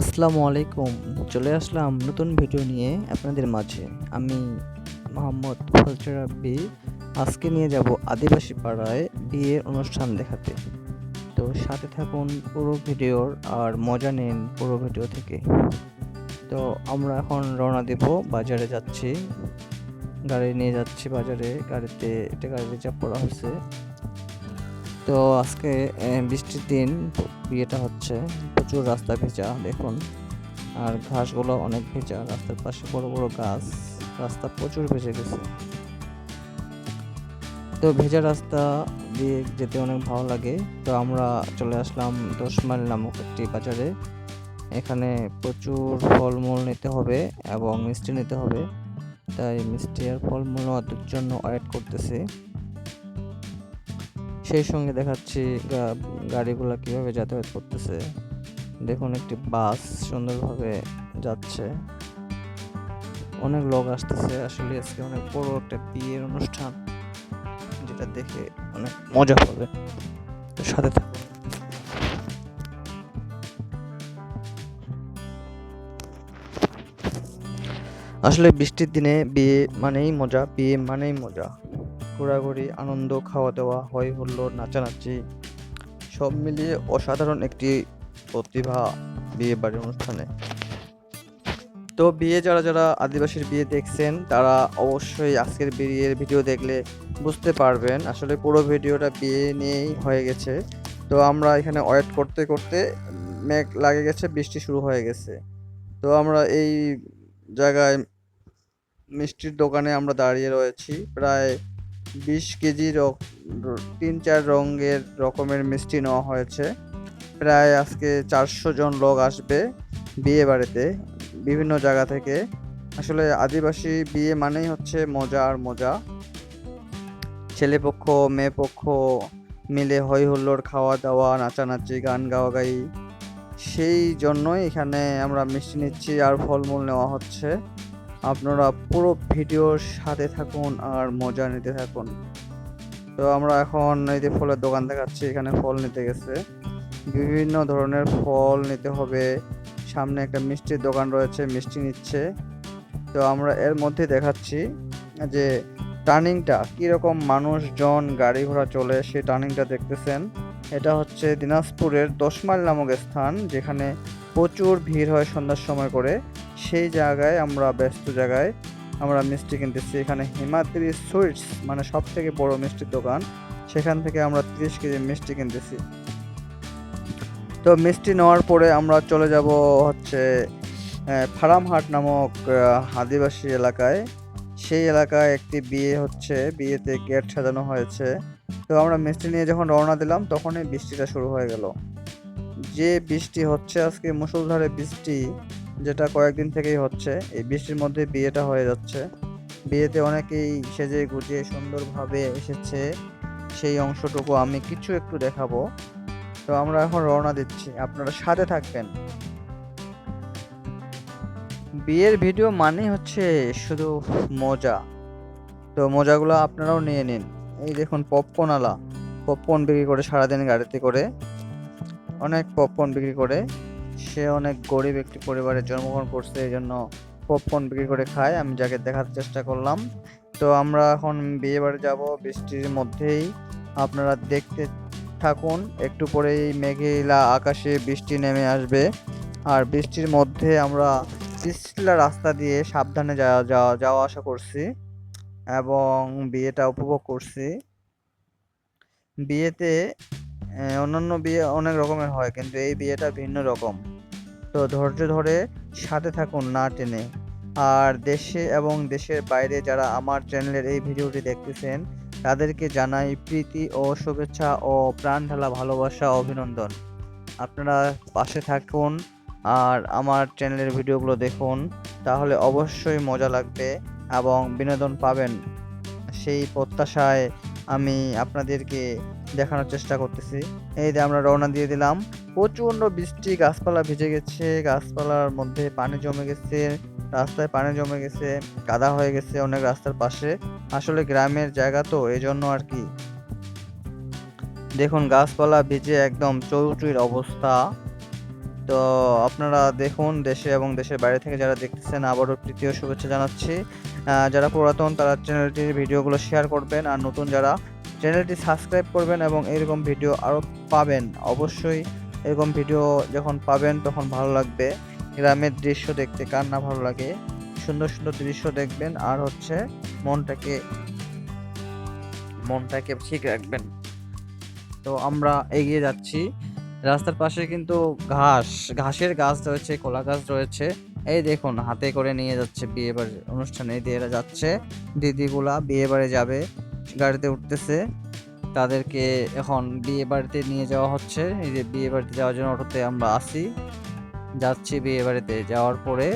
আসসালামু আলাইকুম। চলে আসলাম নতুন ভিডিও নিয়ে আপনাদের মাঝে। আমি মোহাম্মদ ফজল রাব্বি। আজকে নিয়ে যাব আদিবাসী পাড়ায় বিয়ের অনুষ্ঠান দেখাতে। তো সাথে থাকুন পুরো ভিডিওর আর মজা নিন পুরো ভিডিও থেকে। তো আমরা এখন রওনা দেব বাজারে যাচ্ছি। গাড়ি নিয়ে যাচ্ছি বাজারে। গাড়িতে এটা গাড়ি রিজার্ভ করা হয়েছে। তো আজকে বৃষ্টির দিন বিয়েটা হচ্ছে। প্রচুর রাস্তা ভেজা, দেখুন। আর ঘাসগুলো অনেক ভেজা, রাস্তার পাশে বড় বড় গাছ, রাস্তা প্রচুর ভেজে গেছে। তো ভেজা রাস্তা দিয়ে যেতে অনেক ভালো লাগে। তো আমরা চলে আসলাম দশ মাইল নামক একটি বাজারে। এখানে প্রচুর ফলমূল নিতে হবে এবং মিষ্টি নিতে হবে। তাই মিষ্টি আর ফলমূল নেওয়ার জন্য ওয়েট করতেছি। সেই সঙ্গে দেখাচ্ছি গাড়িগুলো কীভাবে যাতায়াত করতেছে। দেখুন, একটি বাস সুন্দরভাবে যাচ্ছে। অনেক লোক আসতেছে। আসলে আজকে অনেক বড় একটা বিয়ের অনুষ্ঠান, যেটা দেখে অনেক মজা পাবে। সাথে থাকুন। আসলে বৃষ্টির দিনে বিয়ে মানেই মজা, বিয়ে মানেই মজা। ঘোরাঘুরি, আনন্দ খাওয়া দাওয়া হই হুল্লোড় নাচানাচি, সব মিলিয়ে অসাধারণ একটি প্রতিভা বিয়ে বাড়ির অনুষ্ঠানে। তো বিয়ে যারা যারা আদিবাসীর বিয়ে দেখছেন, তারা অবশ্যই আজকের বিয়ের ভিডিও দেখলে বুঝতে পারবেন। আসলে পুরো ভিডিওটা বিয়ে নিয়েই হয়ে গেছে। তো আমরা এখানে ওয়েট করতে করতে মেঘ লাগে গেছে, বৃষ্টি শুরু হয়ে গেছে। তো আমরা এই জায়গায় মিষ্টির দোকানে আমরা দাঁড়িয়ে রয়েছি। প্রায় বিশ কেজি তিন চার রঙের রকমের মিষ্টি নেওয়া হয়েছে। প্রায় আজকে চারশো জন লোক আসবে বিয়ে বাড়িতে, বিভিন্ন জায়গা থেকে। আসলে আদিবাসী বিয়ে মানেই হচ্ছে মজা আর মজা। ছেলে পক্ষ, মেয়ে পক্ষ মিলে হই হুল্লোড় খাওয়া দাওয়া নাচানাচি, গান গাওয়া গাই সেই জন্যই এখানে আমরা মিষ্টি নিচ্ছি আর ফলমূল নেওয়া হচ্ছে। আপনারা পুরো ভিডিওর সাথে থাকুন আর মজা নিতে থাকুন। তো আমরা এখন এই যে ফলের দোকান দেখাচ্ছি, এখানে ফল নিতে গেছে। বিভিন্ন ধরনের ফল নিতে হবে। সামনে একটা মিষ্টির দোকান রয়েছে, মিষ্টি নিচ্ছে। তো আমরা এর মধ্যে দেখাচ্ছি যে টার্নিংটা, কীরকম মানুষজন গাড়ি ঘোড়া চলে সেই টার্নিংটা দেখতেছেন। এটা হচ্ছে দিনাজপুরের দশ মাইল নামক স্থান, যেখানে প্রচুর ভিড় হয় সন্ধ্যার সময় করে। সেই জায়গায় আমরা ব্যস্ত জায়গায় আমরা মিষ্টি কিনতেছি। এখানে হিমাদ্রি সুইটস মানে সব থেকে বড় মিষ্টির দোকান। সেখান থেকে আমরা তিরিশ কেজি মিষ্টি কিনতেছি। তো মিষ্টি নেওয়ার পরে আমরা চলে যাব হচ্ছে ফারামহাট নামক আদিবাসী এলাকায়। সেই এলাকায় একটি বিয়ে হচ্ছে, বিয়েতে গেট সাজানো হয়েছে। তো আমরা মিষ্টি নিয়ে যখন রওনা দিলাম, তখনই বৃষ্টিটা শুরু হয়ে গেল। যে বৃষ্টি হচ্ছে, আজকে মুষলধারে বৃষ্টি, যেটা কয়েকদিন থেকেই হচ্ছে, এই বৃষ্টির মধ্যে বিয়েটা হয়ে যাচ্ছে। বিয়েতে অনেকেই সেজে গুজে সুন্দরভাবে এসেছে। সেই অংশটুকু আমি কিছু একটু দেখাবো। তো আমরা এখন রওনা দিচ্ছি। আপনারা সাথে থাকবেন। বিয়ের ভিডিও মানেই হচ্ছে শুধু মজা। তো মজাগুলো আপনারাও নিয়ে নিন। এই দেখুন পপকর্ন আলা। পপকর্ন বিক্রি করে সারাদিন গাড়িতে করে অনেক পপকর্ন বিক্রি করে। সে অনেক গরিব একটি পরিবারে জন্মগ্রহণ করছে এই জন্য পপকর্ন বিক্রি করে খায়। আমি যাকে দেখার চেষ্টা করলাম। তো আমরা এখন বিয়ে বাড়ি যাব। বৃষ্টির মধ্যেই। আপনারা দেখতে থাকুন, একটু পরেই মেঘেলা আকাশে বৃষ্টি নেমে আসবে। আর বৃষ্টির মধ্যে আমরা পিছলা রাস্তা দিয়ে সাবধানে যাওয়া যাওয়া যাওয়া আসা করছি এবং বিয়েটা উপভোগ করছি। বিয়েতে অন্যান্য বিয়ে অনেক রকমের হয়, কিন্তু এই বিয়েটা ভিন্ন রকম। তো ধৈর্য ধরে সাথে থাকুন, না টেনে। আর দেশে এবং দেশের বাইরে যারা আমার চ্যানেলের এই ভিডিওটি দেখতেছেন তাদেরকে জানাই প্রীতি ও শুভেচ্ছা ও প্রাণ ঢালা ভালোবাসা, অভিনন্দন। আপনারা পাশে থাকুন আর আমার চ্যানেলের ভিডিওগুলো দেখুন, তাহলে অবশ্যই মজা লাগবে এবং বিনোদন পাবেন। সেই প্রত্যাশায় আমি আপনাদেরকে দেখানোর চেষ্টা করতেছি। এই যে আমরা রওনা দিয়ে দিলাম। প্রচণ্ড বৃষ্টি, গাছপালা ভিজে গেছে, গাছপালার মধ্যে পানি জমে গেছে, রাস্তায় পানি জমে গেছে কাদা হয়ে গেছে অনেক রাস্তার পাশে। আসলে গ্রামের জায়গা তো এই জন্য আর কি। দেখুন, গাছপালা ভিজে একদম চৌচুরির অবস্থা। তো আপনারা দেখুন, দেশে এবং দেশের বাইরে থেকে যারা দেখতেছেন, আবারও তৃতীয় শুভেচ্ছা জানাচ্ছি। যারা পুরাতন, তারা চ্যানেলটির ভিডিওগুলো শেয়ার করবেন। আর নতুন যারা চ্যানেলটি সাবস্ক্রাইব করবেন এবং এরকম ভিডিও আরও পাবেন, অবশ্যই এরকম ভিডিও যখন পাবেন, তখন ভালো লাগবে। গ্রামের দৃশ্য দেখতে কার না ভালো লাগে? সুন্দর সুন্দর দৃশ্য দেখবেন আর হচ্ছে মনটাকে মনটাকে ঠিক রাখবেন। তো আমরা এগিয়ে যাচ্ছি। রাস্তার পাশে কিন্তু ঘাস, ঘাসের গাছ রয়েছে, কলা গাছ রয়েছে। এই দেখুন, হাতে করে নিয়ে যাচ্ছে বিয়ে বাড়ির অনুষ্ঠানে। এই দিয়ে এরা যাচ্ছে। দিদিগুলা বিয়ে বাড়ি যাবে, গাড়িতে উঠতেছে। তাদেরকে এখন বিয়ে বাড়িতে নিয়ে যাওয়া হচ্ছে। এই যে বিয়ে বাড়িতে যাওয়ার জন্য অটোতে আমরা আসি যাচ্ছি বিয়ে বাড়িতে। যাওয়ার পরে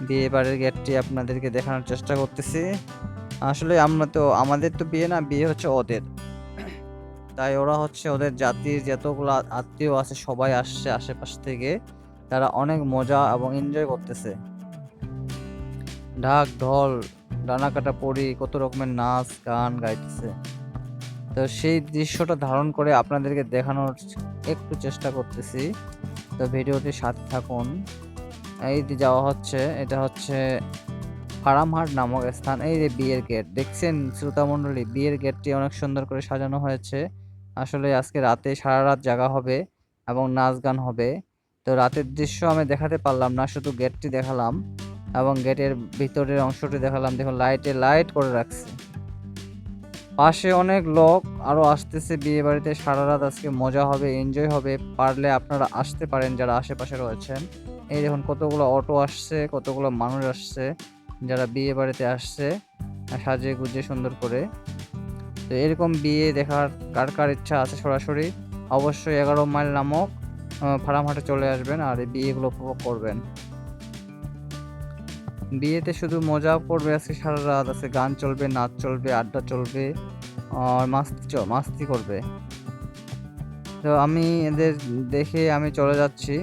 বিয়ে বাড়ির গেটটি আপনাদেরকে দেখানোর চেষ্টা করতেছি। আসলে আমরা তো, আমাদের তো বিয়ে না, বিয়ে হচ্ছে ওদের। তাই ওরা হচ্ছে ওদের জাতির যতগুলো আত্মীয় আছে, সবাই আসছে আশেপাশ থেকে। তারা অনেক মজা এবং এনজয় করতেছে। ঢাক, ঢল, ডানা কাটা পড়ি কত রকমের নাচ, গান গাইতেছে। তো সেই দৃশ্যটা ধারণ করে আপনাদেরকে দেখানোর একটু চেষ্টা করতেছি। তো ভিডিওটি সাথে থাকুন। এই যে যাওয়া হচ্ছে, এটা হচ্ছে ফারামহাট নামক স্থান। এই যে বিয়ের গেট, দেখছেন শ্রোতা মণ্ডলী? বিয়ের গেটটি অনেক সুন্দর করে সাজানো হয়েছে। আসলে আজকে রাতে সারা রাত জাগা হবে এবং নাচ গান হবে। তো রাতের দৃশ্য আমি দেখাতে পারলাম না, শুধু গেটটি দেখালাম এবং গেটের ভিতরের অংশটি দেখালাম। দেখুন, লাইটে লাইট করে রাখছে। পাশে অনেক লোক আরও আসতেছে বিয়ে বাড়িতে সারা রাত আজকে মজা হবে, এনজয় হবে। পারলে আপনারা আসতে পারেন যারা আশেপাশে রয়েছেন। এই দেখুন, কতগুলো অটো আসছে, কতগুলো মানুষ আসছে, যারা বিয়ে বাড়িতে আসছে সাজিয়ে গুজিয়ে সুন্দর করে। তো এরকম বিয়ে দেখার কার কার ইচ্ছা আছে সরাসরি, অবশ্যই এগারো মাইল নামক ফার্মহাটে চলে আসবেন আর এই বিয়েগুলো উপভোগ করবেন। বিয়েতে শুধু মজা করবে আজকে সারা রাত আছে গান চলবে, নাচ চলবে, আড্ডা চলবে, আর মাস্তি মাস্তি করবে। তো আমি এদের দেখে আমি চলে যাচ্ছি।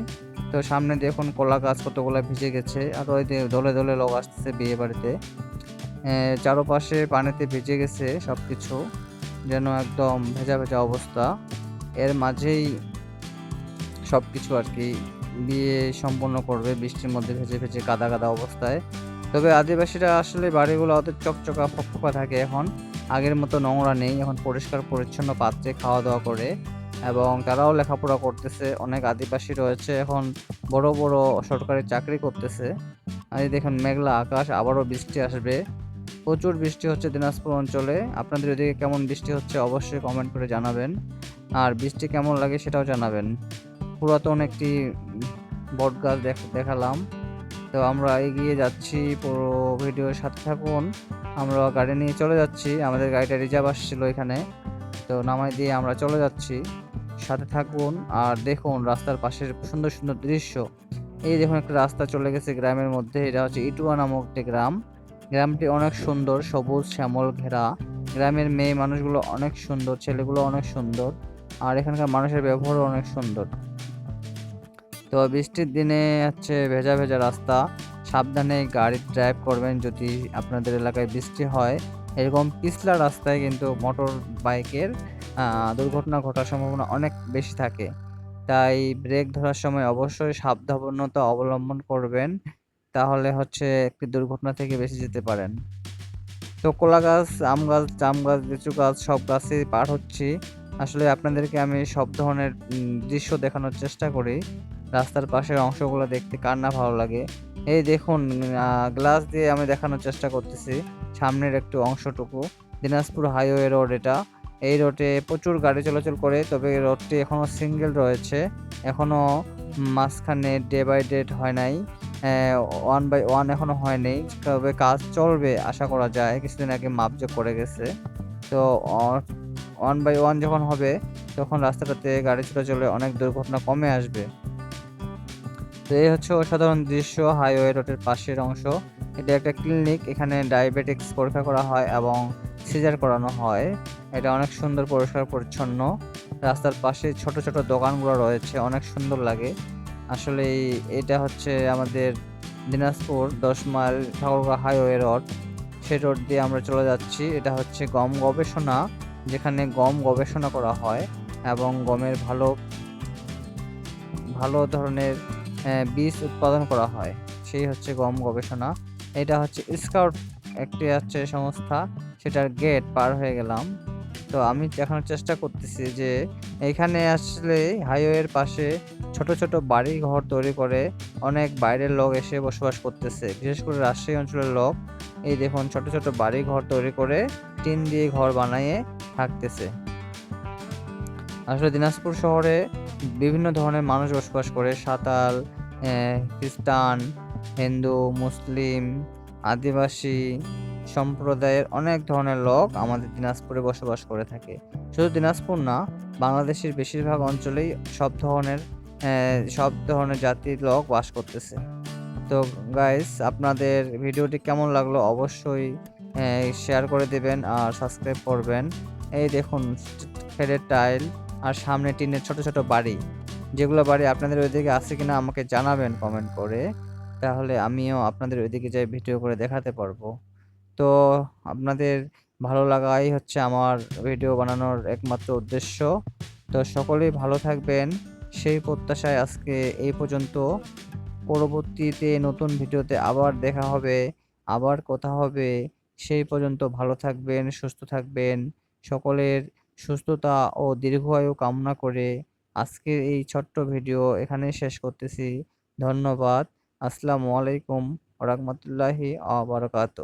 তো সামনে দেখুন কলা গাছ কতগুলো ভিজে গেছে। আর ওই দলে দলে লোক আসতেছে বিয়ে বাড়িতে। চারপাশে পানিতে ভিজে গেছে সব কিছু যেন একদম ভেজা ভেজা অবস্থা। এর মাঝেই সব কিছু আর কি বিয়ে সম্পন্ন করবে, বৃষ্টির মধ্যে ভেজে ভেজে কাদা কাদা অবস্থায়। তবে আদিবাসীরা আসলে বাড়িগুলো অত চকচকা ফকফকা থাকে এখন। আগের মতো নোংরা নেই, এখন পরিষ্কার পরিচ্ছন্ন পাত্রে খাওয়া দাওয়া করে। এবং তারাও লেখাপড়া করতেছে, অনেক আদিবাসী রয়েছে। এখন বড় বড় সরকারি চাকরি করতেছে। আর দেখুন মেঘলা আকাশ, আবারও বৃষ্টি আসবে। প্রচুর বৃষ্টি হচ্ছে দিনাজপুর অঞ্চলে। আপনাদের ওদিকে কেমন বৃষ্টি হচ্ছে অবশ্যই কমেন্ট করে জানাবেন। আর বৃষ্টি কেমন লাগে সেটাও জানাবেন। পুরাতন একটি বট গাছ দেখ- দেখালাম। তো আমরা এগিয়ে যাচ্ছি, পুরো ভিডিওর সাথে থাকুন। আমরা গাড়ি নিয়ে চলে যাচ্ছি। আমাদের গাড়িটা রিজার্ভ আসছিল এখানে। তো নামাই দিয়ে আমরা চলে যাচ্ছি। সাথে থাকুন আর দেখুন রাস্তার পাশের সুন্দর সুন্দর দৃশ্য। এই দেখুন একটা রাস্তা চলে গেছে গ্রামের মধ্যে, এটা হচ্ছে ইটুয়া নামক একটি গ্রাম। গ্রামটি অনেক সুন্দর, সবুজ, শ্যামল ঘেরা। গ্রামের মেয়ে মানুষগুলো অনেক সুন্দর, ছেলেগুলো অনেক সুন্দর, আর এখানকার মানুষের ব্যবহারও অনেক সুন্দর। তো বৃষ্টির দিনে হচ্ছে ভেজা ভেজা রাস্তা। সাবধানে গাড়ি ড্রাইভ করবেন যদি আপনাদের এলাকায় বৃষ্টি হয়। এরকম পিছলা রাস্তায় কিন্তু মোটর বাইকের দুর্ঘটনা ঘটার সম্ভাবনা অনেক বেশি থাকে। তাই ব্রেক ধরার সময় অবশ্যই সাবধানতা অবলম্বন করবেন, তাহলে হচ্ছে একটি দুর্ঘটনা থেকে বেঁচে যেতে পারেন। তো কলা গাছ, আম গাছ, জাম গাছ, লিচু গাছ, সব গাছে পার হচ্ছি। আসলে আপনাদেরকে আমি সব ধরনের দৃশ্য দেখানোর চেষ্টা করি। রাস্তার পাশের অংশগুলো দেখতে কার না ভালো লাগে। এই দেখুন গ্লাস দিয়ে আমি দেখানোর চেষ্টা করতেছি। সামনের একটু অংশটুকু। দিনাজপুর হাইওয়ে রোড এটা। এই রোডে প্রচুর গাড়ি চলাচল করে, তবে রোডটি এখনও সিঙ্গেল রয়েছে। এখনও মাঝখানে ডে বাই ডেট হয় নাই। ওয়ান বাই ওয়ান এখনও হয়নি তবে কাজ চলবে, আশা করা যায়। কিছুদিন আগে মাপযোগ করে গেছে। তো ওয়ান বাই ওয়ান যখন হবে, তখন রাস্তাটাতে গাড়ি চলাচলে অনেক দুর্ঘটনা কমে আসবে। তো এই হচ্ছে অসাধারণ দৃশ্য হাইওয়ে রোডের পাশের অংশ। এটা একটা ক্লিনিক। এখানে ডায়াবেটিক্স পরীক্ষা করা হয় এবং সিজার করানো হয়। এটা অনেক সুন্দর পরিষ্কার পরিচ্ছন্ন। রাস্তার পাশে ছোট ছোট দোকানগুলো রয়েছে, অনেক সুন্দর লাগে। আসলে এটা হচ্ছে আমাদের দিনাজপুর দশ মাইল ঠাকুরগাঁ হাইওয়ে রোড। সেই রোড দিয়ে আমরা চলে যাচ্ছি। এটা হচ্ছে গম গবেষণা, যেখানে গম গবেষণা করা হয় এবং গমের ভালো ভালো ধরনের বীজ উৎপাদন করা হয়। সেই হচ্ছে গম গবেষণা। এটা হচ্ছে স্কাউট, একটি হচ্ছে সংস্থা। সেটার গেট পার হয়ে গেলাম। তো আমি এখন চেষ্টা করতেছি যে এখানে আসলে হাইওয়ের পাশে ছোট ছোট বাড়ি ঘর তৈরি করে অনেক বাইরের লোক এসে বসবাস করতেছে। বিশেষ করে রাজশাহী অঞ্চলের লোক এই দেখুন ছোট ছোট বাড়ি ঘর তৈরি করে টিন দিয়ে ঘর বানিয়ে থাকতেছে। আসলে দিনাজপুর শহরে বিভিন্ন ধরনের মানুষ বসবাস করে সাঁতাল খ্রিস্টান, হিন্দু, মুসলিম, আদিবাসী সম্প্রদায়ের অনেক ধরনের লোক আমাদের দিনাজপুরে বসবাস করে থাকে। শুধু দিনাজপুর না, বাংলাদেশের বেশিরভাগ অঞ্চলেই সব ধরনের সব ধরনের জাতির লোক বাস করতেছে। তো গাইস আপনাদের ভিডিওটি কেমন লাগল অবশ্যই শেয়ার করে দেবেন আর সাবস্ক্রাইব করবেন। এই দেখুন খেলের টাইল আর সামনে টিনের ছোট ছোট বাড়ি। যেগুলো বাড়ি আপনাদের ওইদিকে আছে কিনা আমাকে জানাবেন কমেন্ট করে। তাহলে আমিও আপনাদের ওইদিকে যাই ভিডিও করে দেখাতে পারব। তো আপনাদের ভালো লাগাই হচ্ছে আমার ভিডিও বানানোর একমাত্র উদ্দেশ্য। তো সকলেই ভালো থাকবেন। সেই প্রত্যাশায় আজকে এই পর্যন্ত। পরবর্তীতে নতুন ভিডিওতে আবার দেখা হবে, আবার কথা হবে। সেই পর্যন্ত ভালো থাকবেন, সুস্থ থাকবেন। সকলের সুস্থতা ও দীর্ঘায়ু কামনা করে আজকের এই ছোট্ট ভিডিও এখানে শেষ করতেছি। ধন্যবাদ। আসসালামু আলাইকুম রহমতুল্লাহি আবরকাত